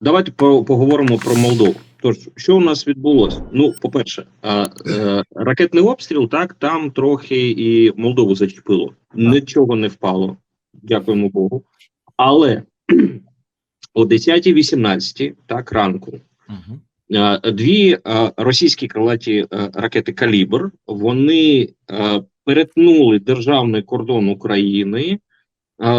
Давайте по- поговоримо про Молдову. Тож, що у нас відбулося? Ну, по-перше, е, ракетний обстріл, так, там трохи і Молдову зачепило. Нічого не впало, дякуємо Богу. Але о 10.18 так, ранку Угу. Дві російські крилаті ракети Калібр вони перетнули державний кордон України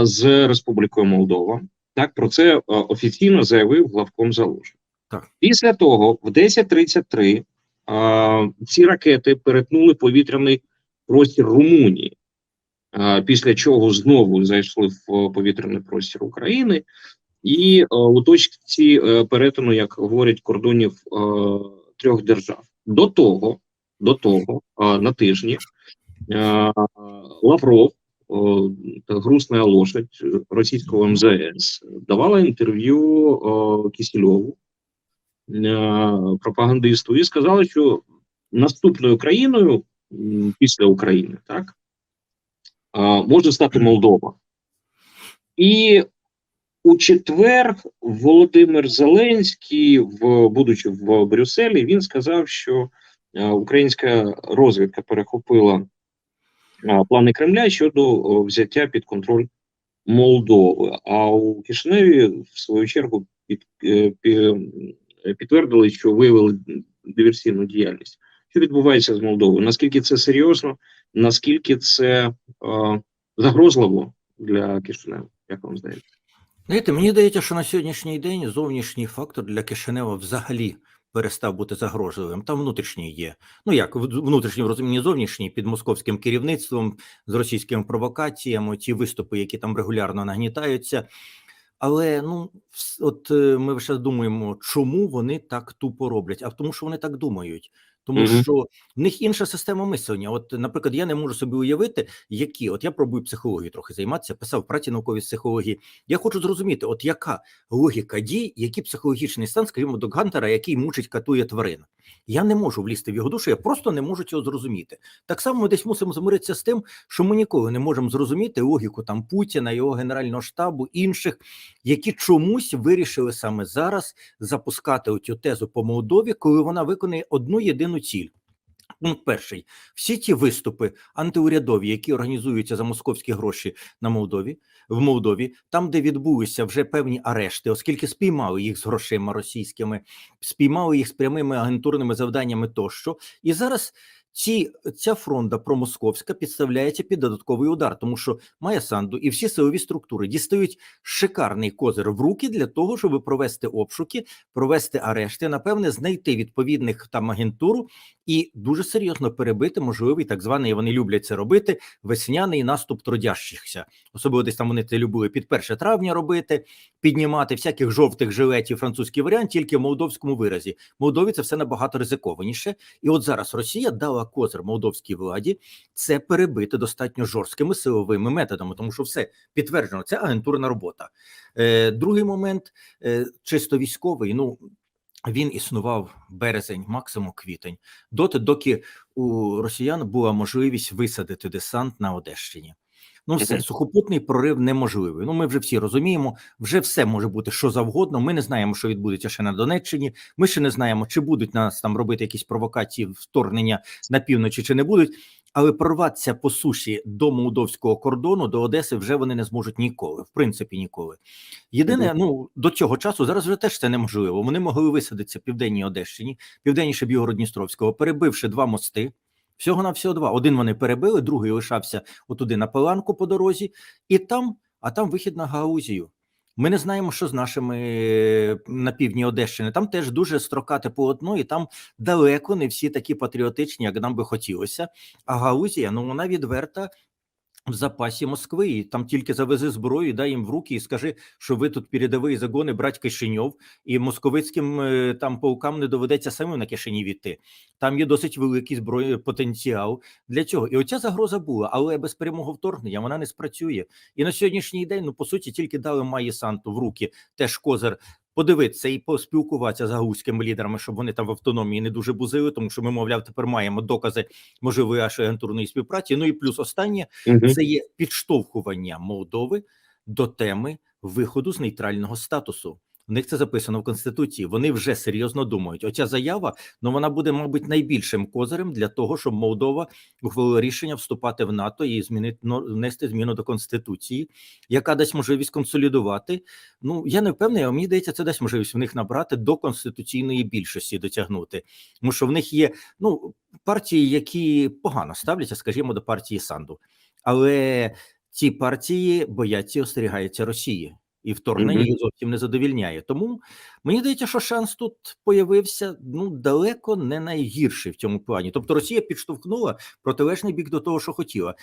з Республікою Молдова. Так про це е, офіційно заявив главком Залужний. Так. Після того, в 10.33 е, ці ракети перетнули повітряний простір Румунії. Е, Після чого знову зайшли в повітряний простір України, і у точці перетину, як говорять, кордонів трьох держав. До того, до того на тижні Лавров, грустна лошадь російського МЗС, давала інтерв'ю Кісільову, е, пропагандисту, і сказала, що наступною країною після України, так, може стати Молдова. І у четвер Володимир Зеленський, в будучи в Брюсселі, він сказав, що е, українська розвідка перехопила плани Кремля щодо взяття під контроль Молдови. А у Кишиневі, в свою чергу, під, е, е, підтвердили, що виявили диверсійну діяльність. Що відбувається з Молдовою? Наскільки це серйозно? Наскільки це е, загрозливо для Кишиневу? Як вам здається? Знаєте, мені здається, що на сьогоднішній день зовнішній фактор для Кишинева взагалі перестав бути загрожливим. Там внутрішній є. Ну як внутрішній в розумінні зовнішній під московським керівництвом з російськими провокаціями, ті виступи, які там регулярно нагнітаються. Але ну от е, ми ще думаємо, чому вони так тупо роблять? А тому, що вони так думають. Тому Мгм. що в них інша система мислення. От, наприклад, я не можу собі уявити, які от я пробую психологію трохи займатися, писав праці наукові психології. Я хочу зрозуміти, от яка логіка дій, який психологічний стан, скажімо, до Гантера, який мучить катує тварин. Я не можу влізти в його душу, я просто не можу цього зрозуміти. Так само ми десь мусимо змиритися з тим, що ми ніколи не можемо зрозуміти логіку там Путіна, його генерального штабу, інших, які чомусь вирішили саме зараз запускати оцю тезу по Молдові, коли вона виконує одну єдину ціль. Пункт перший: всі ті виступи антиурядові, які організуються за московські гроші на Молдові, в Молдові, там, де відбулися вже певні арешти, оскільки спіймали їх з грошима російськими, спіймали їх з прямими агентурними завданнями тощо. І зараз ці, ця фронта промосковська підставляється під додатковий удар, тому що має санду і всі силові структури дістають шикарний козир в руки для того, щоб провести обшуки, провести арешти, напевне, знайти відповідних там агентуру і дуже серйозно перебити можливий так званий, вони люблять це робити, весняний наступ трудящихся. Особливо десь там вони це любили під 1 травня робити, піднімати всяких жовтих жилетів, французький варіант, тільки в молдовському виразі. Молдові це все набагато ризикованіше. І от зараз Росія дала козир молдовській владі це перебити достатньо жорсткими силовими методами, тому що все підтверджено. Це агентурна робота. Е, другий момент е, чисто військовий. Ну він існував березень, максимум квітень, доти, доки у росіян була можливість висадити десант на Одещині. Ну, все, сухопутний прорив неможливий. Ну, ми вже всі розуміємо, вже все може бути що завгодно. Ми не знаємо, що відбудеться ще на Донеччині. Ми ще не знаємо, чи будуть нас там робити якісь провокації вторгнення на півночі, чи не будуть. Але прорватися по суші до молдовського кордону, до Одеси, вже вони не зможуть ніколи, в принципі, ніколи. Єдине, ну до цього часу зараз вже теж це неможливо. Вони могли висадитися в південній Одещині, південніше Білгород-Дністровського, перебивши два мости. Всього на всього два. Один вони перебили, другий лишався отуди на Паланку по дорозі, і там, а там вихід на Гаузію. Ми не знаємо, що з нашими на півдні Одещини. Там теж дуже строкате полотно, і там далеко не всі такі патріотичні, як нам би хотілося. А Гаузія, ну вона відверта в запасі Москви. І там тільки завези зброю, дай їм в руки і скажи, що ви тут передові загони брать Кишиньов, і московицьким е, там полкам не доведеться самим на Кишинів іти. Там є досить великий зброї потенціал для цього. І оця загроза була, але без прямого вторгнення вона не спрацює. І на сьогоднішній день, ну по суті, тільки дали Майї Санту в руки теж козир. Подивитися і поспілкуватися з гаузькими лідерами, щоб вони там в автономії не дуже бузили, тому що ми, мовляв, тепер маємо докази можливої аж агентурної співпраці. Ну і плюс останнє угу. це є підштовхування Молдови до теми виходу з нейтрального статусу. У них це записано в конституції. Вони вже серйозно думають. Оця заява, ну вона буде, мабуть, найбільшим козирем для того, щоб Молдова ухвалила рішення вступати в НАТО і змінити внести зміну до конституції, яка дасть можливість консолідувати. Ну я не впевнений, а мені здається, це дасть можливість в них набрати до конституційної більшості дотягнути. Тому що в них є ну партії, які погано ставляться, скажімо, до партії Санду, але ці партії бояться і остерігаються Росії. І вторгнення їх зовсім не задовільняє. Тому мені здається, що шанс тут появився ну далеко не найгірший в цьому плані. Тобто Росія підштовхнула протилежний бік до того, що хотіла.